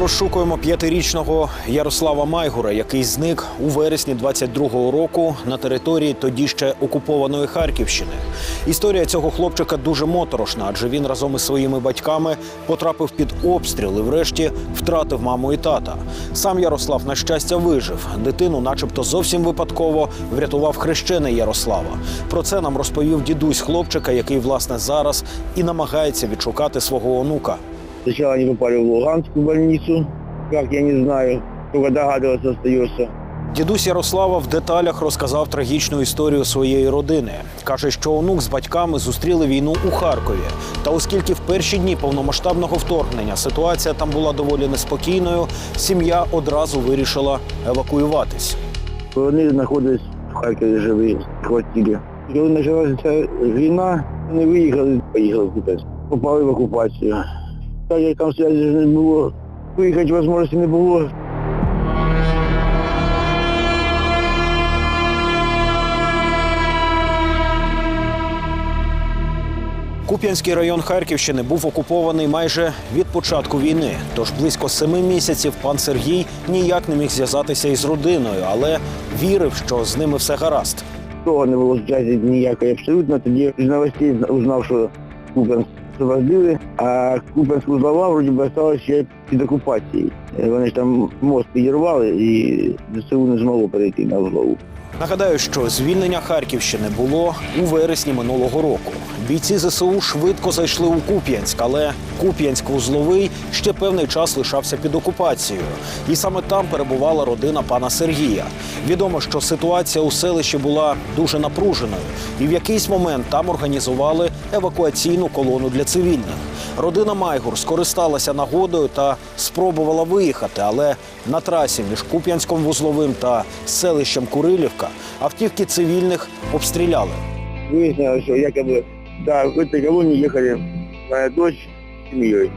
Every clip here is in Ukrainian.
Розшукуємо п'ятирічного Ярослава Майгура, який зник у вересні 22-го року на території тоді ще окупованої Харківщини. Історія цього хлопчика дуже моторошна, адже він разом із своїми батьками потрапив під обстріл і врешті втратив маму і тата. Сам Ярослав, на щастя, вижив. Дитину, начебто, зовсім випадково врятував хрещений Ярослава. Про це нам розповів дідусь хлопчика, який власне зараз і намагається відшукати свого онука. Сначала они попали в Луганскую больницу, как я не знаю, только догадываться остается. Дідусь Ярослава в деталях розказав трагічну історію своєї родини. Каже, що онук з батьками зустріли війну у Харкові. Та оскільки в перші дні повномасштабного вторгнення ситуація там була доволі неспокійною, сім'я одразу вирішила евакуюватись. Вони знаходились в Харкові живі, в квартирі. Коли почалася війна, вони виїхали, поїхали Купець. Попали в окупацію. Так як там зв'язку не було, виїхати можливості не було. Куп'янський район Харківщини був окупований майже від початку війни. Тож близько семи місяців пан Сергій ніяк не міг зв'язатися із родиною, але вірив, що з ними все гаразд. Того не було зв'язку ніякої абсолютно. Тоді з новостей узнав, що Купенськ освободили, а Купенськ узлова вроді би осталась ще під окупацією. Вони ж там мост підірвали і ЗСУ не змогло перейти на узлову. Нагадаю, що звільнення Харківщини було у вересні минулого року. Бійці ЗСУ швидко зайшли у Куп'янськ, але Куп'янськ-Вузловий ще певний час лишався під окупацією. І саме там перебувала родина пана Сергія. Відомо, що ситуація у селищі була дуже напруженою, і в якийсь момент там організували евакуаційну колону для цивільних. Родина Майгур скористалася нагодою та спробувала виїхати, але на трасі між Куп'янськом вузловим та селищем Курилівка автівки цивільних обстріляли. Выяснилось, что якобы, да, в этой колонии ехали моя дочь с семьей.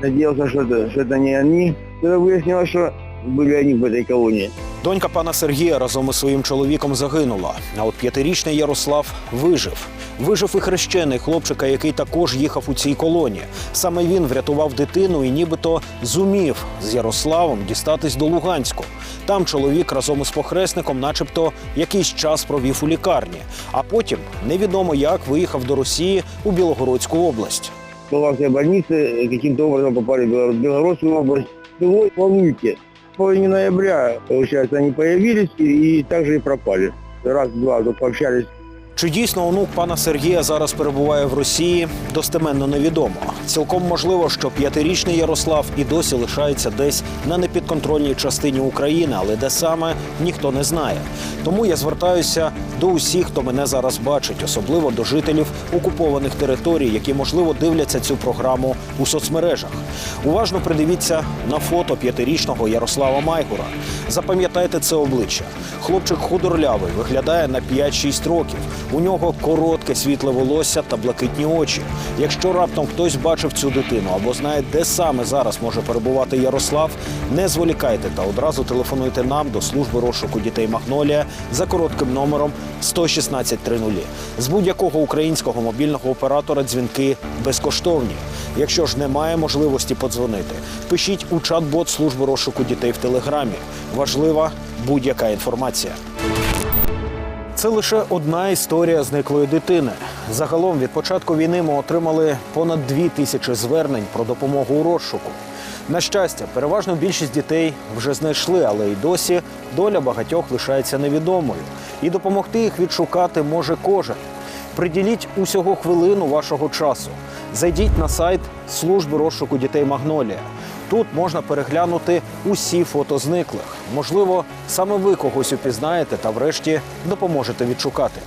Надеялся, что это, что это не они. Тогда выяснилось, что были они в этой колонии. Донька пана Сергія разом із своїм чоловіком загинула. А от п'ятирічний Ярослав вижив. Вижив і хрещений хлопчика, який також їхав у цій колоні. Саме він врятував дитину і нібито зумів з Ярославом дістатись до Луганську. Там чоловік разом із похресником, начебто, якийсь час провів у лікарні, а потім невідомо як виїхав до Росії у Білогородську область. Луганской больницы э, каким-то образом попали в Бело- Белгородскую область. Было в Валуйке. В половине ноября, получается, они появились и, и также и пропали. Раз-два пообщались Чи дійсно онук пана Сергія зараз перебуває в Росії, достеменно невідомо. Цілком можливо, що п'ятирічний Ярослав і досі лишається десь на непідконтрольній частині України, але де саме ніхто не знає. Тому я звертаюся до усіх, хто мене зараз бачить, особливо до жителів окупованих територій, які можливо дивляться цю програму у соцмережах. Уважно придивіться на фото п'ятирічного Ярослава Майгура. Запам'ятайте це обличчя. Хлопчик худорлявий, виглядає на 5-6 років. У нього коротке світле волосся та блакитні очі. Якщо раптом хтось бачив цю дитину або знає, де саме зараз може перебувати Ярослав, не зволікайте та одразу телефонуйте нам до служби розшуку дітей Магнолія за коротким номером 11630. З будь-якого українського мобільного оператора дзвінки безкоштовні. Якщо ж немає можливості подзвонити, пишіть у чат-бот служби розшуку дітей в телеграмі. Важлива будь-яка інформація. Це лише одна історія зниклої дитини. Загалом від початку війни ми отримали понад дві тисячі звернень про допомогу у розшуку. На щастя, переважно більшість дітей вже знайшли, але й досі доля багатьох лишається невідомою. І допомогти їх відшукати може кожен. Приділіть усього хвилину вашого часу. Зайдіть на сайт служби розшуку дітей Магнолія. Тут можна переглянути усі фото зниклих. Можливо, саме ви когось упізнаєте та врешті допоможете відшукати.